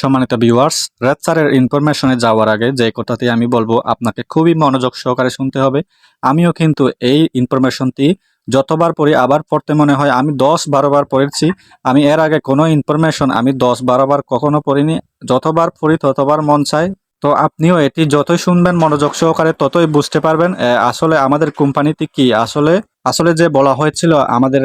সম্মানিত viewers red স্যারের ইনফরমেশনে যাওয়ার আগে যে কথাটি আমি বলব, আপনাকে খুবই মনোযোগ সহকারে শুনতে হবে। আমিও কিন্তু এই ইনফরমেশনটি যতবার পড়ি, আবার পড়তে মনে হয় আমি দশ বারো বার পড়েছি। আমি এর আগে কোনো ইনফরমেশন আমি দশ বারো বার কখনো পড়িনি। যতবার পড়ি, ততবার মন চায়। তো আপনিও এটি যতই শুনবেন মনোযোগ সহকারে, ততই বুঝতে পারবেন আসলে আমাদের কোম্পানিটি কি। আসলে আসলে যে বলা হয়েছিল, আমাদের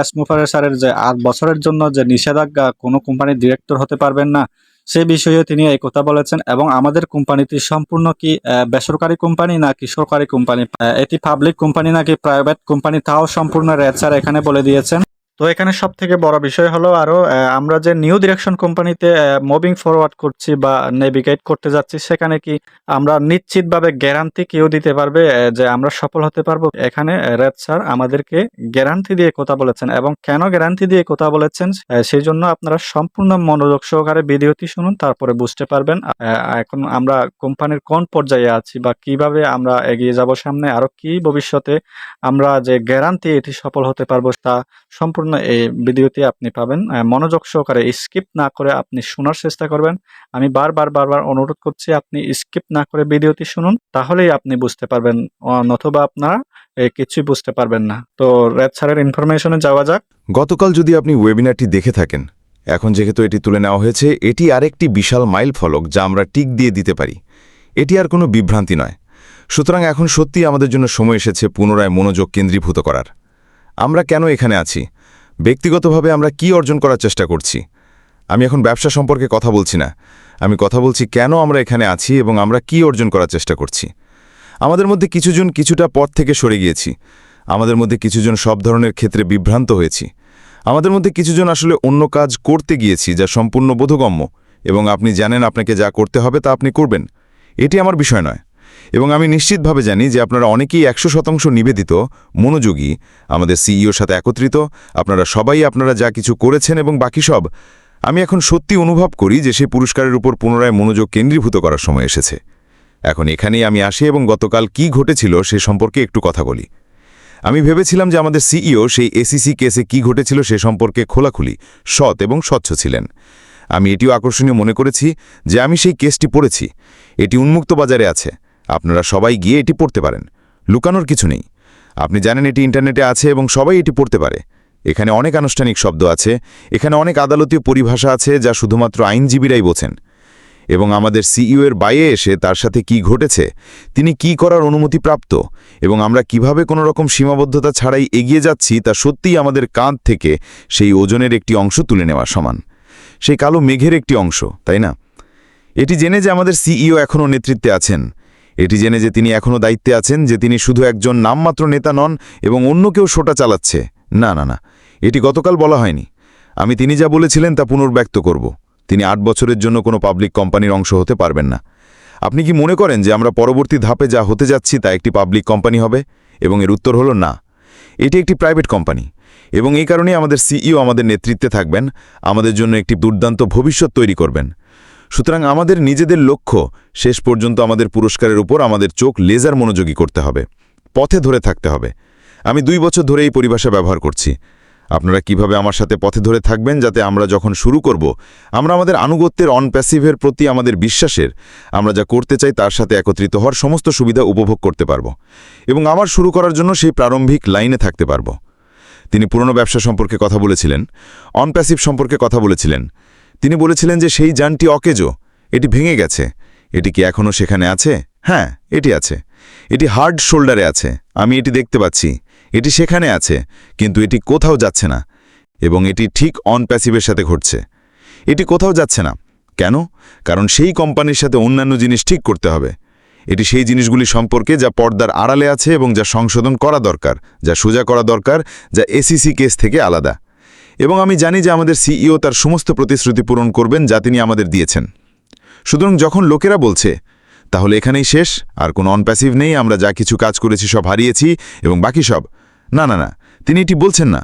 এস মুফারের স্যারের যে আট বছরের জন্য যে নিষেধাজ্ঞা, কোনো কোম্পানির ডিরেক্টর হতে পারবেন না। সে বিষয়ে তিনি এই কথা বলেছেন এবং আমাদের কোম্পানিটি সম্পূর্ণ কি বেসরকারি কোম্পানি নাকি সরকারি কোম্পানি? এটি পাবলিক কোম্পানি নাকি প্রাইভেট কোম্পানি? তাও সম্পূর্ণ রেড এখানে বলে দিয়েছেন। তো এখানে সব থেকে বড় বিষয় হলো আরও আমরা যে নিউ ডিরেকশন কোম্পানিতে মুভিং ফরওয়ার্ড করছি বা নেভিগেট করতে যাচ্ছি, সেখানে কি আমরা নিশ্চিতভাবে গ্যারান্টি কেউ দিতে পারবে যে আমরা সফল হতে পারব? এখানে রেড স্যার আমাদেরকে গ্যারান্টি দিয়ে কথা বলেছেন এবং কেন গ্যারান্টি দিয়ে কথা বলেছেন সেই জন্য আপনারা সম্পূর্ণ মনোযোগ সহকারে ভিডিওটি শুনুন, তারপরে বুঝতে পারবেন এখন আমরা কোম্পানির কোন পর্যায়ে আছি বা কীভাবে আমরা এগিয়ে যাব সামনে, আরও কি ভবিষ্যতে আমরা যে গ্যারান্টি এটি সফল হতে পারব তা সম্পূর্ণ এই ভিডিওতে আপনি পাবেন। মনোযোগ সহকারে স্কিপ না করে আপনি শোনার চেষ্টা করবেন। আমি বারবার বারবার অনুরোধ করছি আপনি স্কিপ না করে ভিডিওটি শুনুন, তাহলেই আপনি বুঝতে পারবেন নতুবা আপনারা কিছুই বুঝতে পারবেন না। তো রেড স্যারের ইনফরমেশনে যাওয়া যাক। গতকাল যদি আপনি ওয়েবিনারটি দেখে থাকেন, এখন যেহেতু এটি তুলে নেওয়া হয়েছে, এটি আরেকটি বিশাল মাইল ফলক যা আমরা টিক দিয়ে দিতে পারি। এটি আর কোনো বিভ্রান্তি নয়। সুতরাং এখন সত্যি আমাদের জন্য সময় এসেছে পুনরায় মনোযোগ কেন্দ্রীভূত করার। আমরা কেন এখানে আছি? ব্যক্তিগতভাবে আমরা কি অর্জন করার চেষ্টা করছি? আমি এখন ব্যবসা সম্পর্কে কথা বলছি না। আমি কথা বলছি কেন আমরা এখানে আছি এবং আমরা কি অর্জন করার চেষ্টা করছি। আমাদের মধ্যে কিছুজন কিছুটা পথ থেকে সরে গিয়েছি। আমাদের মধ্যে কিছুজন সব ধরনের ক্ষেত্রে বিভ্রান্ত হয়েছি। আমাদের মধ্যে কিছুজন আসলে অন্য কাজ করতে গিয়েছি যা সম্পূর্ণ বোধগম্য এবং আপনি জানেন আপনাকে যা করতে হবে তা আপনি করবেন। এটি আমার বিষয় নয়। এবং আমি নিশ্চিতভাবে জানি যে আপনারা অনেকেই একশো শতাংশ নিবেদিত, মনোযোগী, আমাদের সিইওর সাথে একত্রিত, আপনারা সবাই আপনারা যা কিছু করেছেন এবং বাকি সব, আমি এখন সত্যি অনুভব করি যে সেই পুরস্কারের উপর পুনরায় মনোযোগ কেন্দ্রীভূত করার সময় এসেছে। এখন এখানেই আমি আসি এবং গতকাল কি ঘটেছিল সে সম্পর্কে একটু কথা বলি। আমি ভেবেছিলাম যে আমাদের সিইও সেই এসিসি কেসে কি ঘটেছিল সে সম্পর্কে খোলাখুলি, সৎ এবং স্বচ্ছ ছিলেন। আমি এটিও আকর্ষণীয় মনে করেছি যে আমি সেই কেসটি পড়েছি। এটি উন্মুক্ত বাজারে আছে। আপনারা সবাই গিয়ে এটি পড়তে পারেন। লুকানোর কিছু নেই। আপনি জানেন এটি ইন্টারনেটে আছে এবং সবাই এটি পড়তে পারে। এখানে অনেক আনুষ্ঠানিক শব্দ আছে, এখানে অনেক আদালতীয় পরিভাষা আছে যা শুধুমাত্র আইনজীবীরাই বোঝেন। এবং আমাদের সিইও এর বাইরে এসে তার সাথে কি ঘটেছে, তিনি কি করার অনুমতি প্রাপ্ত এবং আমরা কীভাবে কোনো রকম সীমাবদ্ধতা ছাড়াই এগিয়ে যাচ্ছি তা সত্যিই আমাদের কাঁধ থেকে সেই ওজনের একটি অংশ তুলে নেওয়া সমান। সেই কালো মেঘের একটি অংশ, তাই না? এটি জেনে যে আমাদের সিইও এখনও নেতৃত্বে আছেন এটি জেনে যে তিনি এখনও দায়িত্বে আছেন যে তিনি শুধু একজন নামমাত্র নেতা নন এবং অন্য কেউ সোটা চালাচ্ছে। না না না, এটি গতকাল বলা হয়নি। আমি তিনি যা বলেছিলেন তা পুনর্ব্যক্ত করব। তিনি আট বছরের জন্য কোনো পাবলিক কোম্পানির অংশ হতে পারবেন না। আপনি কি মনে করেন যে আমরা পরবর্তী ধাপে যা হতে যাচ্ছি তা একটি পাবলিক কোম্পানি হবে? এবং এর উত্তর হলো না। এটি একটি প্রাইভেট কোম্পানি। এবং এই কারণেই আমাদের সিইও আমাদের নেতৃত্বে থাকবেন। আমাদের জন্য একটি দুর্দান্ত ভবিষ্যৎ তৈরি করবেন। সুতরাং আমাদের নিজেদের লক্ষ্য শেষ পর্যন্ত আমাদের পুরস্কারের উপর আমাদের চোখ লেজার মনোযোগী করতে হবে, পথে ধরে থাকতে হবে। আমি দুই বছর ধরে এই পরিভাষা ব্যবহার করছি। আপনারা কীভাবে আমার সাথে পথে ধরে থাকবেন যাতে আমরা যখন শুরু করব, আমরা আমাদের আনুগত্যের অনপ্যাসিভের প্রতি আমাদের বিশ্বাসের, আমরা যা করতে চাই তার সাথে একত্রিত হওয়ার সমস্ত সুবিধা উপভোগ করতে পারব এবং আমার শুরু করার জন্য সেই প্রারম্ভিক লাইনে থাকতে পারব। তিনি পুরনো ব্যবসা সম্পর্কে কথা বলেছিলেন অনপ্যাসিভ সম্পর্কে কথা বলেছিলেন। তিনি বলেছিলেন যে সেই যানটি অকেজো, এটি ভেঙে গেছে। এটি কি এখনও সেখানে আছে? হ্যাঁ এটি আছে। এটি হার্ড শোল্ডারে আছে। আমি এটি দেখতে পাচ্ছি। এটি সেখানে আছে, কিন্তু এটি কোথাও যাচ্ছে না, এবং এটি ঠিক অন প্যাসিভের সাথে ঘটছে। এটি কোথাও যাচ্ছে না। কেন? কারণ সেই কোম্পানির সাথে অন্যান্য জিনিস ঠিক করতে হবে। এটি সেই জিনিসগুলি সম্পর্কে যা পর্দার আড়ালে আছে এবং যা সংশোধন করা দরকার, যা সোজা করা দরকার, যা এসিসি কেস থেকে আলাদা। এবং আমি জানি যে আমাদের সিইও তার সমস্ত প্রতিশ্রুতি পূরণ করবেন যা তিনি আমাদের দিয়েছেন। সুতরাং যখন লোকেরা বলছে, তাহলে এখানেই শেষ, আর কোনো অনপ্যাসিভ নেই, আমরা যা কিছু কাজ করেছি সব হারিয়েছি, এবং বাকি সব। না না না, তিনি এটি বলছেন না।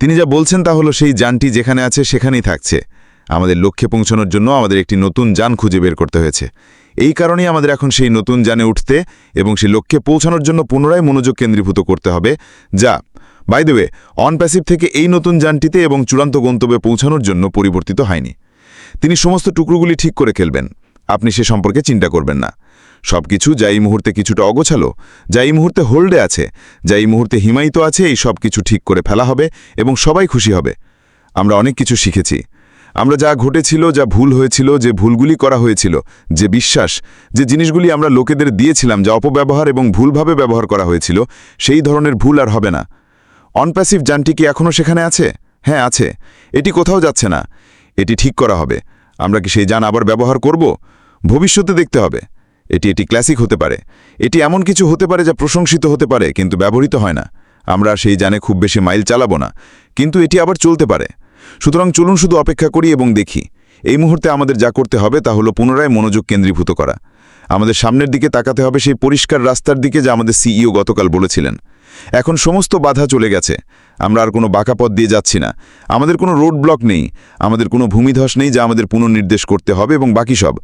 তিনি যা বলছেন তা হলো সেই যানটি যেখানে আছে সেখানেই থাকছে। আমাদের লক্ষ্যে পৌঁছানোর জন্য আমাদের একটি নতুন যান খুঁজে বের করতে হয়েছে। এই কারণেই আমাদের এখন সেই নতুন যানে উঠতে এবং সেই লক্ষ্যে পৌঁছানোর জন্য পুনরায় মনোযোগ কেন্দ্রীভূত করতে হবে, যা বাই অনপ্যাসিভ থেকে এই নতুন যানটিতে এবং চূড়ান্ত গন্তব্যে পৌঁছানোর জন্য পরিবর্তিত হয়নি। তিনি সমস্ত টুকরোগুলি ঠিক করে খেলবেন। আপনি সে সম্পর্কে চিন্তা করবেন না। সবকিছু যা এই মুহূর্তে কিছুটা অগোছালো, যা এই মুহূর্তে হোল্ডে আছে, যা এই মুহূর্তে হিমায়িত আছে, এই সব কিছু ঠিক করে ফেলা হবে এবং সবাই খুশি হবে। আমরা অনেক কিছু শিখেছি। আমরা যা ঘটেছিল, যা ভুল হয়েছিল, যে ভুলগুলি করা হয়েছিল, যে বিশ্বাস, যে জিনিসগুলি আমরা লোকেদের দিয়েছিলাম, যা অপব্যবহার এবং ভুলভাবে ব্যবহার করা হয়েছিল, সেই ধরনের ভুল আর হবে না। অনপ্যাসিভ যানটি কি এখনও সেখানে আছে? হ্যাঁ আছে। এটি কোথাও যাচ্ছে না। এটি ঠিক করা হবে। আমরা কি সেই যান আবার ব্যবহার করব? ভবিষ্যতে দেখতে হবে। এটি এটি ক্লাসিক হতে পারে। এটি এমন কিছু হতে পারে যা প্রশংসিত হতে পারে, কিন্তু ব্যবহৃত হয় না। আমরা সেই যানে খুব বেশি মাইল চালাবো না। কিন্তু এটি আবার চলতে পারে। সুতরাং চলুন শুধু অপেক্ষা করি এবং দেখি। এই মুহূর্তে আমাদের যা করতে হবে তা হলো পুনরায় মনোযোগ কেন্দ্রীভূত করা। আমাদের সামনের দিকে তাকাতে হবে সেই পরিষ্কার রাস্তার দিকে যা আমাদের সিইও গতকাল বলেছিলেন। এখন সমস্ত বাধা চলে গেছে। আমরা আর কোনো বাঁকা পথ দিয়ে যাচ্ছি না। আমাদের কোনো রোড ব্লক নেই। আমাদের কোনো ভূমিধস নেই যা আমাদের পুনর্নির্দেশ করতে হবে এবং বাকি সব।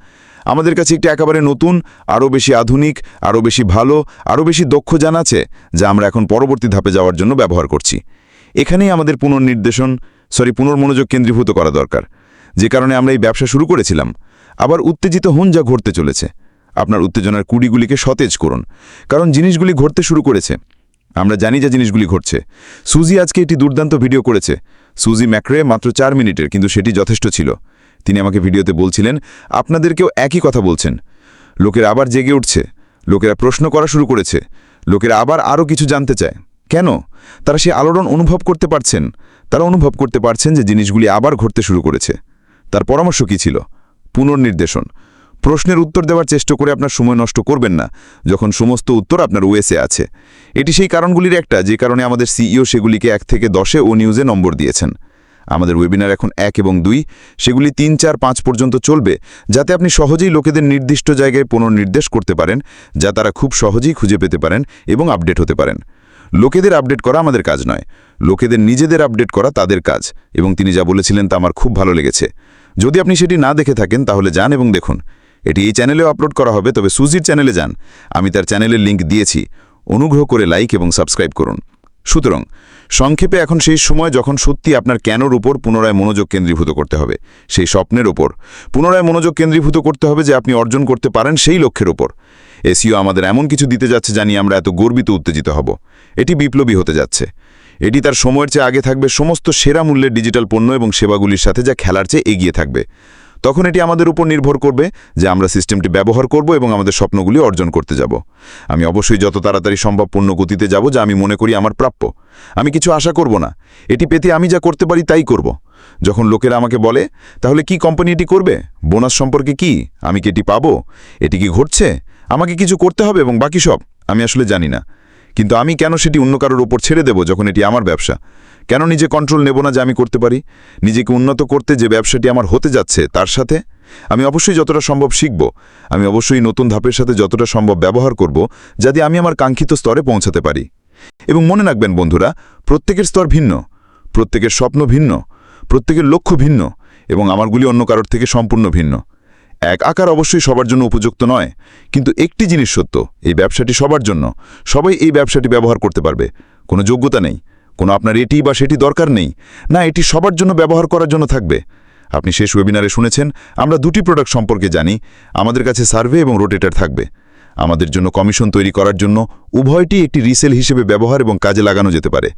আমাদের কাছে একটি একেবারে নতুন, আরও বেশি আধুনিক, আরও বেশি ভালো, আরও বেশি দক্ষ জান আছে যা আমরা এখন পরবর্তী ধাপে যাওয়ার জন্য ব্যবহার করছি। এখানেই আমাদের পুনর্নির্দেশন, সরি, পুনর্মনোযোগ কেন্দ্রীভূত করা দরকার। যে কারণে আমরা এই ব্যবসা শুরু করেছিলাম। আবার উত্তেজিত হন যা ঘটতে চলেছে। আপনার উত্তেজনার কুড়িগুলিকে সতেজ করুন। কারণ জিনিসগুলি ঘটতে শুরু করেছে। আমরা জানি যে জিনিসগুলি ঘটছে। সুজি আজকে এটি দুর্দান্ত ভিডিও করেছে। সুজি ম্যাক্রে মাত্র চার মিনিটের, কিন্তু সেটি যথেষ্ট ছিল। তিনি আমাকে ভিডিওতে বলছিলেন, আপনাদেরকেও একই কথা বলছেন। লোকেরা আবার জেগে উঠছে। লোকেরা প্রশ্ন করা শুরু করেছে। লোকেরা আবার আরও কিছু জানতে চায়। কেন? তারা সে আলোড়ন অনুভব করতে পারছেন। তারা অনুভব করতে পারছেন যে জিনিসগুলি আবার ঘটতে শুরু করেছে। তার পরামর্শ কী ছিল? পুনর্নির্দেশন। প্রশ্নের উত্তর দেওয়ার চেষ্টা করে আপনার সময় নষ্ট করবেন না, যখন সমস্ত উত্তর আপনার ওয়েসে আছে। এটি সেই কারণগুলির একটা, যে কারণে আমাদের সিইও সেগুলিকে এক থেকে দশে ও নিউজে নম্বর দিয়েছেন। আমাদের ওয়েবিনার এখন এক এবং দুই, সেগুলি তিন, চার, পাঁচ পর্যন্ত চলবে, যাতে আপনি সহজেই লোকেদের নির্দিষ্ট জায়গায় পুনর্নির্দেশ করতে পারেন, যা তারা খুব সহজেই খুঁজে পেতে পারেন এবং আপডেট হতে পারেন। লোকেদের আপডেট করা আমাদের কাজ নয়, লোকেদের নিজেদের আপডেট করা তাদের কাজ, এবং তিনি যা বলেছিলেন তা আমার খুব ভালো লেগেছে। যদি আপনি সেটি না দেখে থাকেন, তাহলে যান এবং দেখুন। এটি এই চ্যানেলেও আপলোড করা হবে, তবে সুজির চ্যানেলে যান। আমি তার চ্যানেলের লিংক দিয়েছি। অনুগ্রহ করে লাইক এবং সাবস্ক্রাইব করুন। সুতরাং, সংক্ষেপে এখন সেই সময় যখন সত্যি আপনার কেনর উপর পুনরায় মনোযোগ কেন্দ্রীভূত করতে হবে, সেই স্বপ্নের ওপর পুনরায় মনোযোগ কেন্দ্রীভূত করতে হবে যে আপনি অর্জন করতে পারেন সেই লক্ষ্যের ওপর এসিও আমাদের এমন কিছু দিতে যাচ্ছে জানি আমরা এত গর্বিত উত্তেজিত হব। এটি বিপ্লবী হতে যাচ্ছে। এটি তার সময়ের চেয়ে আগে থাকবে সমস্ত সেরা মূল্যের ডিজিটাল পণ্য এবং সেবাগুলির সাথে যা খেলার চেয়ে এগিয়ে থাকবে। তখন এটি আমাদের উপর নির্ভর করবে যে আমরা সিস্টেমটি ব্যবহার করব এবং আমাদের স্বপ্নগুলি অর্জন করতে যাব। আমি অবশ্যই যত তাড়াতাড়ি সম্ভব পূর্ণ গতিতে যাব যা আমি মনে করি আমার প্রাপ্য। আমি কিছু আশা করব না। এটি পেতে আমি যা করতে পারি তাই করব। যখন লোকেরা আমাকে বলে, তাহলে কি কোম্পানি এটি করবে? বোনাস সম্পর্কে কি? আমি কি এটি পাবো? এটি কি ঘটছে? আমাকে কিছু করতে হবে এবং বাকি সব? আমি আসলে জানি না। কিন্তু আমি কেন সেটি অন্য কারোর ওপর ছেড়ে দেব যখন এটি আমার ব্যবসা? কেন নিজে কন্ট্রোল নেব না যে আমি করতে পারি? নিজেকে উন্নত করতে যে ব্যবসাটি আমার হতে যাচ্ছে, তার সাথে আমি অবশ্যই যতটা সম্ভব শিখব। আমি অবশ্যই নতুন ধাপের সাথে যতটা সম্ভব ব্যবহার করব যাতে আমি আমার কাঙ্ক্ষিত স্তরে পৌঁছাতে পারি। এবং মনে রাখবেন বন্ধুরা, প্রত্যেকের স্তর ভিন্ন, প্রত্যেকের স্বপ্ন ভিন্ন, প্রত্যেকের লক্ষ্য ভিন্ন এবং আমারগুলি অন্য কারোর থেকে সম্পূর্ণ ভিন্ন। এক আকার অবশ্যই সবার জন্য উপযুক্ত নয়, কিন্তু একটি জিনিস সত্য, এই ব্যবসাটি সবার জন্য। সবাই এই ব্যবসাটি ব্যবহার করতে পারবে, কোনো যোগ্যতা নেই। কোনো আপনার এটি বা সেটি দরকার নেই। না, এটি সবার জন্য ব্যবহার করার জন্য থাকবে। আপনি শেষ ওয়েবিনারে শুনেছেন, আমরা দুটি প্রোডাক্ট সম্পর্কে জানি, আমাদের কাছে সার্ভে এবং রোটেটার থাকবে। আমাদের জন্য কমিশন তৈরি করার জন্য উভয়টি একটি রিসেল হিসেবে ব্যবহার এবং কাজে লাগানো যেতে পারে।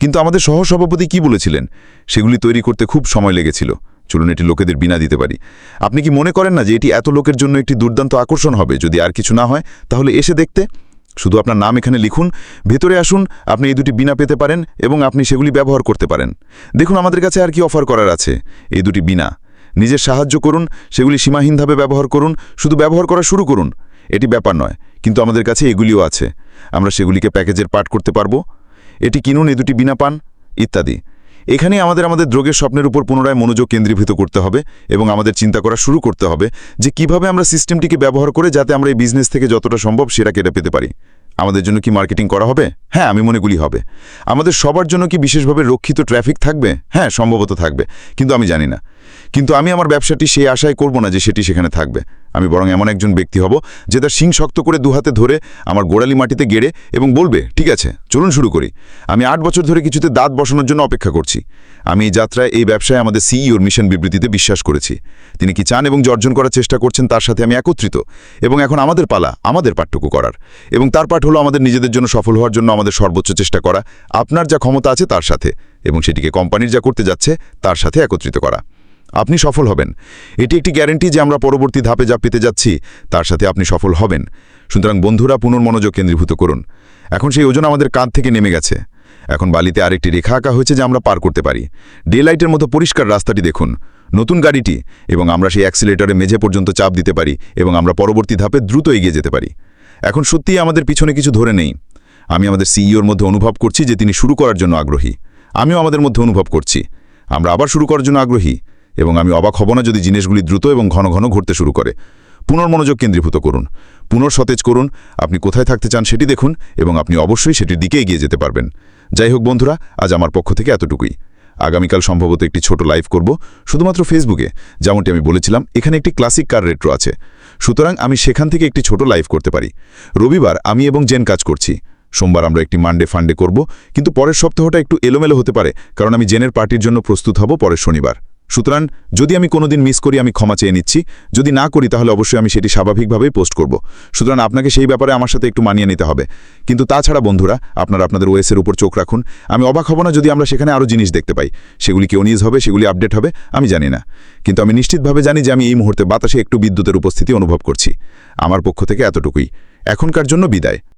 কিন্তু আমাদের সহসভাপতি কি বলেছিলেন? সেগুলি তৈরি করতে খুব সময় লেগেছিল। চলুন এটি লোকেদের বিনা দিতে পারি। আপনি কি মনে করেন না যে এটি এত লোকের জন্য একটি দুর্দান্ত আকর্ষণ হবে? যদি আর কিছু না হয়, তাহলে এসে দেখতে। শুধু আপনার নাম এখানে লিখুন, ভেতরে আসুন, আপনি এই দুটি বিনা পেতে পারেন এবং আপনি সেগুলি ব্যবহার করতে পারেন। দেখুন, আমাদের কাছে আর কি অফার করার আছে। এই দুটি বিনা। নিজের সাহায্য করুন, সেগুলি সীমাহীনভাবে ব্যবহার করুন, শুধু ব্যবহার করা শুরু করুন। এটি ব্যাপার নয়, কিন্তু আমাদের কাছে এগুলিও আছে। আমরা সেগুলিকে প্যাকেজের পাঠ করতে পারব। এটি কিনুন, এই দুটি বিনা পান, ইত্যাদি। এখানে আমাদের আমাদের দ্রোগের স্বপ্নের উপর পুনরায় মনোযোগ কেন্দ্রীভূত করতে হবে এবং আমাদের চিন্তা করা শুরু করতে হবে যে কীভাবে আমরা সিস্টেমটিকে ব্যবহার করে যাতে আমরা এই বিজনেস থেকে যতটা সম্ভব সেটা কেটে পেতে পারি। আমাদের জন্য কি মার্কেটিং করা হবে? হ্যাঁ আমি মনে করি হবে। আমাদের সবার জন্য কি বিশেষভাবে রক্ষিত ট্রাফিক থাকবে? হ্যাঁ সম্ভবত থাকবে। কিন্তু আমি জানি না। কিন্তু আমি আমার ব্যবসাটি সেই আশায় করব না যে সেটি সেখানে থাকবে। আমি বরং এমন একজন ব্যক্তি হব যে তার শিং শক্ত করে দুহাতে ধরে আমার গোড়ালি মাটিতে গেড়ে এবং বলবে, ঠিক আছে, চলুন শুরু করি। আমি আট বছর ধরে কিছুতে দাঁত বসানোর জন্য অপেক্ষা করছি। আমি এই যাত্রায় এই ব্যবসায় আমাদের সিইওর মিশন বিবৃতিতে বিশ্বাস করেছি। তিনি কি চান এবং জর্জন করার চেষ্টা করছেন তার সাথে আমি একত্রিত এবং এখন আমাদের পালা, আমাদের পাঠটুকু করার। এবং তার পাঠ হলো আমাদের নিজেদের জন্য সফল হওয়ার জন্য আমাদের সর্বোচ্চ চেষ্টা করা, আপনার যা ক্ষমতা আছে তার সাথে এবং সেটিকে কোম্পানির যা করতে যাচ্ছে তার সাথে একত্রিত করা। আপনি সফল হবেন। এটি একটি গ্যারেন্টি যে আমরা পরবর্তী ধাপে যা পেতে যাচ্ছি, তার সাথে আপনি সফল হবেন। সুতরাং বন্ধুরা পুনর্মনোযোগ কেন্দ্রীভূত করুন। এখন সেই ওজন আমাদের কাঁধ থেকে নেমে গেছে। এখন বালিতে আরেকটি রেখা আঁকা হয়েছে যে আমরা পার করতে পারি। ডে লাইটের মতো পরিষ্কার রাস্তাটি দেখুন। নতুন গাড়িটি এবং আমরা সেই অ্যাক্সিলেটরে মেঝে পর্যন্ত চাপ দিতে পারি এবং আমরা পরবর্তী ধাপে দ্রুত এগিয়ে যেতে পারি। এখন সত্যিই আমাদের পিছনে কিছু ধরে নেই। আমি আমাদের সিইওর মধ্যে অনুভব করছি যে তিনি শুরু করার জন্য আগ্রহী। আমিও আমাদের মধ্যে অনুভব করছি। আমরা আবার শুরু করার জন্য আগ্রহী। এবং আমি অবাক হব না যদি জিনিসগুলি দ্রুত এবং ঘন ঘন ঘুরতে শুরু করে। পুনর্মনোযোগ কেন্দ্রীভূত করুন। পুনঃসতেজ করুন। আপনি কোথায় থাকতে চান সেটি দেখুন এবং আপনি অবশ্যই সেটির দিকে এগিয়ে যেতে পারবেন। যাই হোক বন্ধুরা, আজ আমার পক্ষ থেকে এতটুকুই। আগামীকাল সম্ভবত একটি ছোট লাইভ করব, শুধুমাত্র ফেসবুকে যেমনটি আমি বলেছিলাম, এখানে একটি ক্লাসিক কার রেট্রো আছে। সুতরাং আমি সেখান থেকে একটি ছোট লাইভ করতে পারি। রবিবার আমি এবং জেন কাজ করছি। সোমবার আমরা একটি মানডে ফান্ডে করব, কিন্তু পরের সপ্তাহটা একটু এলোমেলো হতে পারে, কারণ আমি জেনের পার্টির জন্য প্রস্তুত হব পরের শনিবার। সুতরাং যদি আমি কোনোদিন মিস করি, আমি ক্ষমা চেয়ে নিচ্ছি। যদি না করি, তাহলে অবশ্যই আমি সেটি স্বাভাবিকভাবেই পোস্ট করব। সুতরাং আপনাকে সেই ব্যাপারে আমার সাথে একটু মানিয়ে নিতে হবে। কিন্তু তাছাড়া বন্ধুরা, আপনারা আপনাদের ওয়েসের উপর চোখ রাখুন। আমি অবাক হব না যদি আমরা সেখানে আরও জিনিস দেখতে পাই। সেগুলি কেউ নিউজ হবে, সেগুলি আপডেট হবে, আমি জানি না। কিন্তু আমি নিশ্চিতভাবে জানি যে আমি এই মুহূর্তে বাতাসে একটু বিদ্যুতের উপস্থিতি অনুভব করছি। আমার পক্ষ থেকে এতটুকুই। এখনকার জন্য বিদায়।